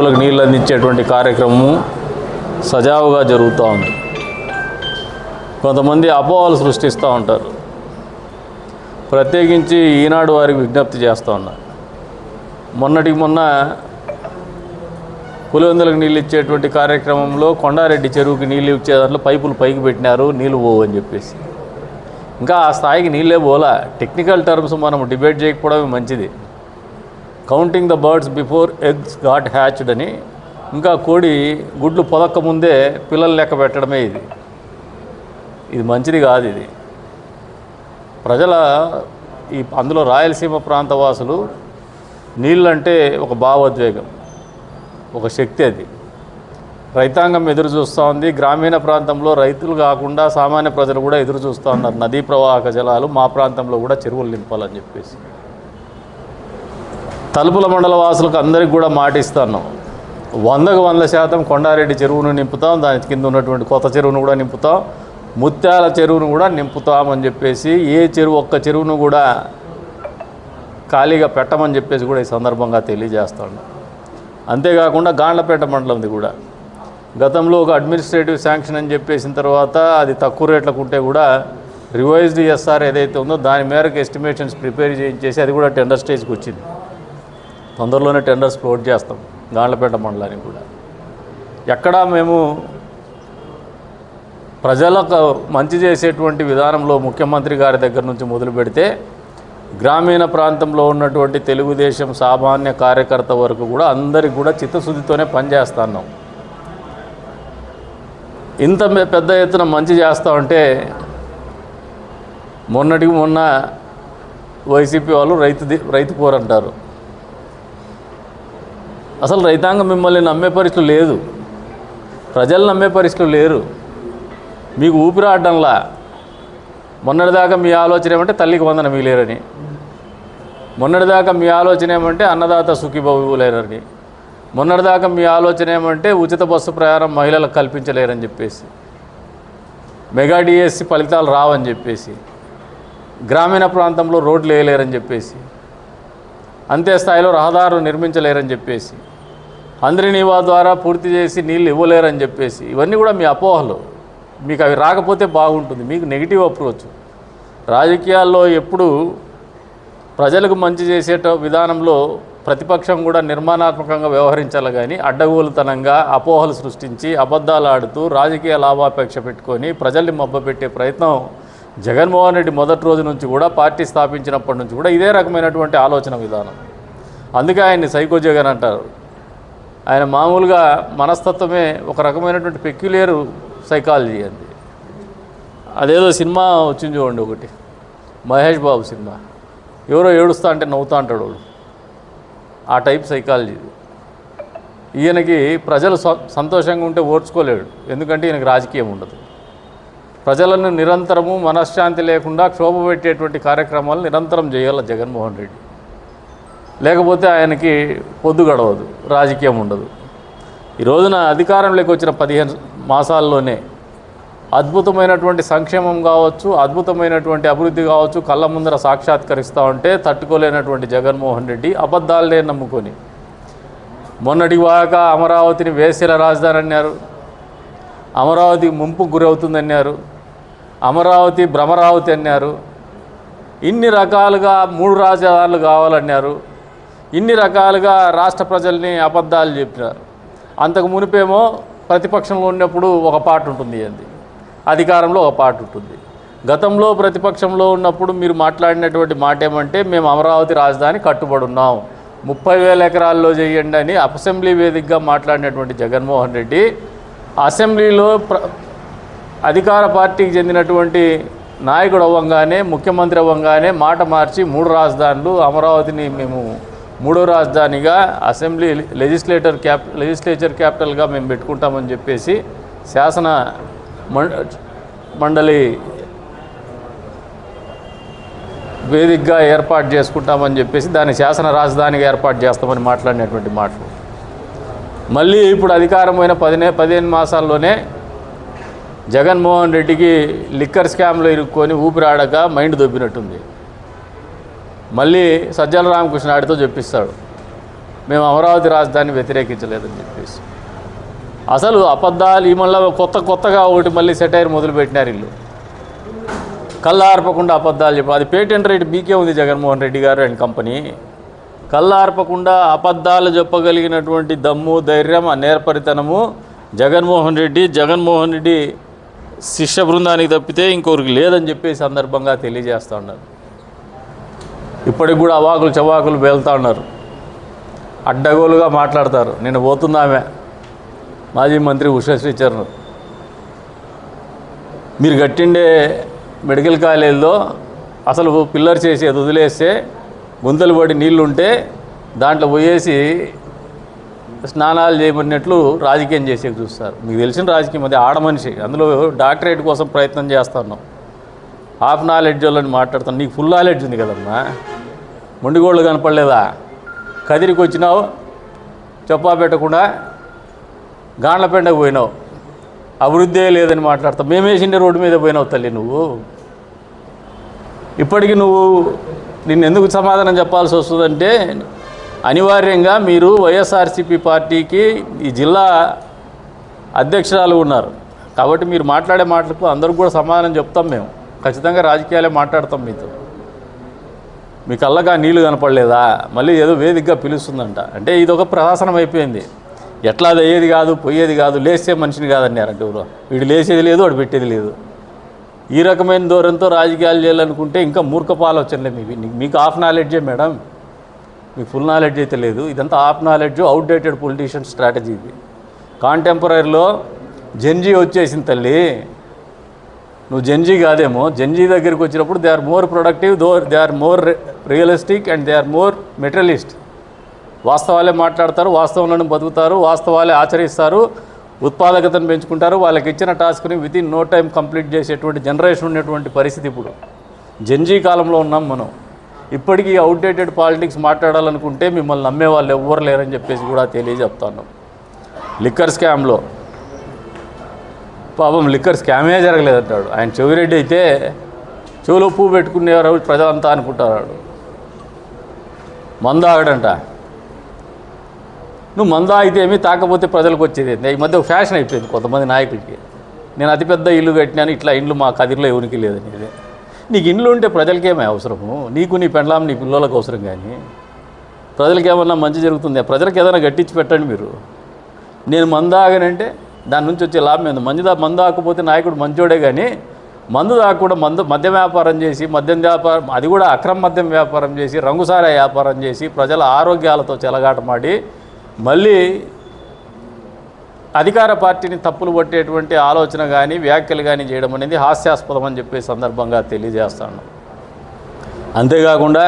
చెరువులకు నీళ్ళు అందించేటువంటి కార్యక్రమము సజావుగా జరుగుతూ ఉంది. కొంతమంది అపోహలు సృష్టిస్తూ ఉంటారు. ప్రత్యేకించి ఈనాడు వారికి విజ్ఞప్తి చేస్తూ ఉన్నారు మొన్నటికి మొన్న పులివెందులకు నీళ్ళు ఇచ్చేటువంటి కార్యక్రమంలో కొండారెడ్డి చెరువుకి నీళ్ళు ఇచ్చే దాంట్లో పైపులు పైకి పెట్టినారు నీళ్ళు పోవు అని చెప్పేసి. ఇంకా ఆ స్థాయికి నీళ్ళే పోలా. టెక్నికల్ టర్మ్స్ మనం డిబేట్ చేయకపోవడమే మంచిది. Counting the birds before eggs got hatched అని. ఇంకా కోడి గుడ్లు పొదక్క ముందే పిల్లలు లెక్క పెట్టడమే ఇది. ఇది మంచిది కాదు ఇది. ప్రజల ఈ అందులో రాయలసీమ ప్రాంత వాసులు నీళ్ళంటే ఒక భావోద్వేగం ఒక శక్తి అది. రైతాంగం ఎదురు చూస్తూ ఉంది. గ్రామీణ ప్రాంతంలో రైతులు కాకుండా సామాన్య ప్రజలు కూడా ఎదురు చూస్తూ ఉన్నారు. నదీ ప్రవాహక జలాలు మా ప్రాంతంలో కూడా చెరువులు నింపాలని చెప్పేసి. తలుపుల మండల వాసులకు అందరికి కూడా మాటిస్తాను వందకు వంద శాతం కొండారెడ్డి చెరువును నింపుతాం దాని కింద ఉన్నటువంటి కొత్త చెరువును కూడా నింపుతాం ముత్యాల చెరువును కూడా నింపుతామని చెప్పేసి ఏ చెరువు ఒక్క చెరువును కూడా ఖాళీగా పెట్టమని చెప్పేసి కూడా ఈ సందర్భంగా తెలియజేస్తాను. అంతేకాకుండా గాండ్లపేట మండలంది కూడా. గతంలో ఒక అడ్మినిస్ట్రేటివ్ శాంక్షన్ అని చెప్పేసిన తర్వాత అది తక్కువ రేట్లకు ఉంటే కూడా రివైజ్డ్ ఎస్ఆర్ ఏదైతే ఉందో దాని మేరకు ఎస్టిమేషన్స్ ప్రిపేర్ చేయించేసి అది కూడా టెండర్ స్టేజ్కి వచ్చింది. తొందరలోనే టెండర్స్ క్లోజ్ చేస్తాం గాండ్లపేట మండలానికి కూడా. ఎక్కడా మేము ప్రజలకు మంచి చేసేటువంటి విధానంలో ముఖ్యమంత్రి గారి దగ్గర నుంచి మొదలు పెడితే గ్రామీణ ప్రాంతంలో ఉన్నటువంటి తెలుగుదేశం సామాన్య కార్యకర్త వరకు కూడా అందరికి కూడా చిత్తశుద్ధితోనే పనిచేస్తున్నాం. ఇంత పెద్ద ఎత్తున మంచి చేస్తా ఉంటే మొన్నటికి మొన్న వైసీపీ వాళ్ళు రైతు రైతు పోరు అంటారు అసలు రైతాంగం మిమ్మల్ని నమ్మే పరిస్థితులు లేదు. ప్రజలు నమ్మే పరిస్థితులు లేరు. మీకు ఊపిరాడడంలా మొన్నటిదాకా మీ ఆలోచన ఏమంటే తల్లికి వందన లేరని మొన్నటిదాకా మీ ఆలోచన ఏమంటే అన్నదాత సుఖీభవులేరని మొన్నటిదాకా మీ ఆలోచన ఏమంటే ఉచిత బస్సు ప్రయాణం మహిళలకు కల్పించలేరని చెప్పేసి. మెగా డిఎస్సి ఫలితాలు రావని చెప్పేసి. గ్రామీణ ప్రాంతంలో రోడ్లు వేయలేరని చెప్పేసి. అంతే స్థాయిలో రహదారులు నిర్మించలేరని చెప్పేసి. అందరినీవా ద్వారా పూర్తి చేసి నీళ్ళు ఇవ్వలేరని చెప్పేసి ఇవన్నీ కూడా మీ అపోహలు. మీకు అవి రాకపోతే బాగుంటుంది. మీకు నెగిటివ్ అప్రోచ్ రాజకీయాల్లో ఎప్పుడు ప్రజలకు మంచి చేసేట విధానంలో ప్రతిపక్షం కూడా నిర్మాణాత్మకంగా వ్యవహరించాలి కానీ అడ్డగోలుతనంగా అపోహలు సృష్టించి అబద్ధాలు ఆడుతూ రాజకీయ లాభాపేక్ష పెట్టుకొని ప్రజల్ని మబ్బపెట్టే ప్రయత్నం జగన్మోహన్ రెడ్డి మొదటి రోజు నుంచి కూడా పార్టీ స్థాపించినప్పటి నుంచి కూడా ఇదే రకమైనటువంటి ఆలోచన విధానం. అందుకే ఆయన్ని సైకో జగన్ అంటారు. ఆయన మామూలుగా మనస్తత్వమే ఒక రకమైనటువంటి పెక్యులేరు సైకాలజీ అంది అదేదో సినిమా వచ్చింది చూడండి ఒకటి. మహేష్ బాబు సినిమా. ఎవరో ఏడుస్తా అంటే నవ్వుతా అంటాడు వాడు. ఆ టైప్ సైకాలజీ ఈయనకి ప్రజలు స- సంతోషంగా ఉంటే ఓర్చుకోలేడు. ఎందుకంటే ఈయనకి రాజకీయం ఉండదు. ప్రజలను నిరంతరము మనశ్శాంతి లేకుండా క్షోభ పెట్టేటువంటి కార్యక్రమాలు నిరంతరం చేయాలి జగన్మోహన్ రెడ్డి. లేకపోతే ఆయనకి పొద్దు గడవదు రాజకీయం ఉండదు. ఈ రోజున అధికారంలోకి వచ్చిన పదిహేను మాసాల్లోనే అద్భుతమైనటువంటి సంక్షేమం కావచ్చు అద్భుతమైనటువంటి అభివృద్ధి కావచ్చు కళ్ళ ముందర సాక్షాత్కరిస్తూ ఉంటే తట్టుకోలేనటువంటి జగన్మోహన్ రెడ్డి అబద్ధాలనే నమ్ముకొని. మొన్నటి వాక అమరావతిని వేసేల రాజధాని అన్నారు. అమరావతి ముంపు గురవుతుందన్నారు. అమరావతి భ్రమరావతి అన్నారు. ఇన్ని రకాలుగా మూడు రాజధానులు కావాలన్నారు. ఇన్ని రకాలుగా రాష్ట్ర ప్రజల్ని అబద్ధాలు చెప్పినారు. అంతకు మునిపేమో ప్రతిపక్షంలో ఉన్నప్పుడు ఒక పాట ఉంటుంది అంది అధికారంలో ఒక పాట ఉంటుంది. గతంలో ప్రతిపక్షంలో ఉన్నప్పుడు మీరు మాట్లాడినటువంటి మాట ఏమంటే మేము అమరావతి రాజధాని కట్టుబడి ఉన్నాం. ముప్పై వేల ఎకరాల్లో చేయండి అని అసెంబ్లీ వేదికగా మాట్లాడినటువంటి జగన్మోహన్ రెడ్డి అసెంబ్లీలో ప్ర అధికార పార్టీకి చెందినటువంటి నాయకుడు అవ్వంగానే ముఖ్యమంత్రి అవ్వంగానే మాట మార్చి మూడు రాజధానులు అమరావతిని మేము మూడో రాజధానిగా అసెంబ్లీ లెజిస్లేటర్ క్యాప్ లెజిస్లేచర్ క్యాపిటల్గా మేము పెట్టుకుంటామని చెప్పేసి శాసన మండలి వేదికగా ఏర్పాటు చేసుకుంటామని చెప్పేసి దాన్ని శాసన రాజధానిగా ఏర్పాటు చేస్తామని మాట్లాడినటువంటి మాటలు. మళ్ళీ ఇప్పుడు అధికారమైన పదినే పదిహేను మాసాల్లోనే జగన్మోహన్ రెడ్డికి లిక్కర్ స్కామ్లో ఇరుక్కొని ఊపిరాడక మైండ్ దొబ్బినట్టుంది. మళ్ళీ సజ్జల రామకృష్ణ ఆడితో చెప్పిస్తాడు మేము అమరావతి రాజధాని వ్యతిరేకించలేదని చెప్పేసి. అసలు అబద్ధాలు ఈ మళ్ళీ కొత్త కొత్తగా ఒకటి మళ్ళీ సెటైర్ మొదలుపెట్టినారు ఇల్లు కళ్ళార్పకుండా అబద్ధాలు చెప్పి అది పేటెంట్ రేట్ బీకే ఉంది జగన్మోహన్ రెడ్డి గారు అండ్ కంపెనీ. కళ్ళార్పకుండా అబద్ధాలు చెప్పగలిగినటువంటి దమ్ము ధైర్యం ఆ నేర్పరితనము జగన్మోహన్ రెడ్డి జగన్మోహన్ రెడ్డి శిష్య బృందానికి తప్పితే ఇంకొకరికి లేదని చెప్పి సందర్భంగా తెలియజేస్తూ ఉన్నారు ఇప్పటికి కూడా అవాకులు చవాకులు పేలుతా ఉన్నారు. అడ్డగోలుగా మాట్లాడతారు. నేను పోతుందామె మాజీ మంత్రి ఉషశ్రీ చరణ్ మీరు కట్టిండే మెడికల్ కాలేజీలో అసలు పిల్లర్ చేసి అది వదిలేస్తే గుంతలు పడి నీళ్ళు ఉంటే దాంట్లో పోయేసి స్నానాలు చేయమన్నట్లు రాజకీయం చేసే చూస్తారు. మీకు తెలిసిన రాజకీయం అది ఆడ మనిషి. అందులో డాక్టరేట్ కోసం ప్రయత్నం చేస్తున్నాం హాఫ్ నాలెడ్జ్ వాళ్ళని మాట్లాడుతాను నీకు ఫుల్ నాలెడ్జ్ ఉంది కదమ్మా. మొండిగోళ్ళు కనపడలేదా? కదిరికి వచ్చినావు చెప్పా పెట్టకుండా గాండ్లపెండకు పోయినావు. అభివృద్ధే లేదని మాట్లాడతావు మేమేసిండే రోడ్డు మీద పోయినావు తల్లి నువ్వు. ఇప్పటికీ నువ్వు నిన్ను ఎందుకు సమాధానం చెప్పాల్సి వస్తుందంటే అనివార్యంగా మీరు వైఎస్ఆర్సీపీ పార్టీకి ఈ జిల్లా అధ్యక్షురాలు ఉన్నారు. కాబట్టి మీరు మాట్లాడే మాటలకు అందరికి కూడా సమాధానం చెప్తాం మేము. ఖచ్చితంగా రాజకీయాలే మాట్లాడతాం మీతో. మీ కళ్ళగా నీళ్ళు కనపడలేదా? మళ్ళీ ఏదో వేదికగా పిలుస్తుందంట. అంటే ఇది ఒక ప్రహాసనం అయిపోయింది. ఎట్లా అది అయ్యేది కాదు పోయేది కాదు లేస్తే మనిషిని కాదన్నారంటే ఎవరో వీడు లేచేది లేదు వాడు పెట్టేది లేదు. ఈ రకమైన దూరంతో రాజకీయాలు చేయాలనుకుంటే ఇంకా మూర్ఖపు ఆలోచనలే మీవి మీకు హాఫ్ నాలెడ్జే మేడం. మీకు ఫుల్ నాలెడ్జ్ అయితే లేదు. ఇదంతా half knowledge outdated politician strategy ఇది. కాంటెంపరీలో జెన్జీ వచ్చేసింది తల్లి. నువ్వు జెన్జీ కాదేమో. జెన్జీ దగ్గరికి వచ్చినప్పుడు they are more productive though they are more realistic and they are more materialist వాస్తవాలే మాట్లాడతారు వాస్తవంలోనే బతుకుతారు వాస్తవాలే ఆచరిస్తారు ఉత్పాదకతను పెంచుకుంటారు వాళ్ళకి ఇచ్చిన టాస్క్ని with in no time complete చేసేటువంటి జనరేషన్ ఉన్నటువంటి పరిస్థితి ఇప్పుడు. జెన్జీ కాలంలో ఉన్నాం మనం. ఇప్పటికీ అవుట్డేటెడ్ పాలిటిక్స్ మాట్లాడాలనుకుంటే మిమ్మల్ని నమ్మే వాళ్ళు ఎవ్వరు లేరని చెప్పేసి కూడా తెలియజెప్తాను లిక్కర్ స్కామ్లో పాపం లిక్కర్ స్కామే జరగలేదంటాడు ఆయన చెవిరెడ్డి అయితే చెవిలో పువ్వు పెట్టుకునేవారు ప్రజలంతా అనుకుంటారు మందు ఆగడంట. నువ్వు మందు అయితే ఏమి తాకపోతే ప్రజలకు వచ్చేది ఈ మధ్య ఒక ఫ్యాషన్ అయిపోయింది కొంతమంది నాయకుడికి నేను అతిపెద్ద ఇల్లు కట్టినాను ఇట్లా ఇండ్లు మా కదిరిలో ఎవరికి లేదని ఇది నీకు ఇండ్లు ఉంటే ప్రజలకేమే అవసరము? నీకు నీ పెండ్లాం నీ పిల్లలకు అవసరం కానీ. ప్రజలకి ఏమన్నా మంచి జరుగుతుంది? ప్రజలకు ఏదైనా గట్టించి పెట్టండి మీరు. నేను మందాగనంటే దాని నుంచి వచ్చే లాభం ఏంది? మందు దా మందు ఆకపోతే నాయకుడు మంచోడే కానీ మందు దాకుండా మందు మద్యం వ్యాపారం చేసి మద్యం వ్యాపారం అది కూడా అక్రమ మద్యం వ్యాపారం చేసి రంగుసారా వ్యాపారం చేసి ప్రజల ఆరోగ్యాలతో చెలగాటమాడి మళ్ళీ అధికార పార్టీని తప్పులు పట్టేటువంటి ఆలోచన కానీ వ్యాఖ్యలు కానీ చేయడం అనేది హాస్యాస్పదం అని చెప్పే సందర్భంగా తెలియజేస్తాను. అంతేకాకుండా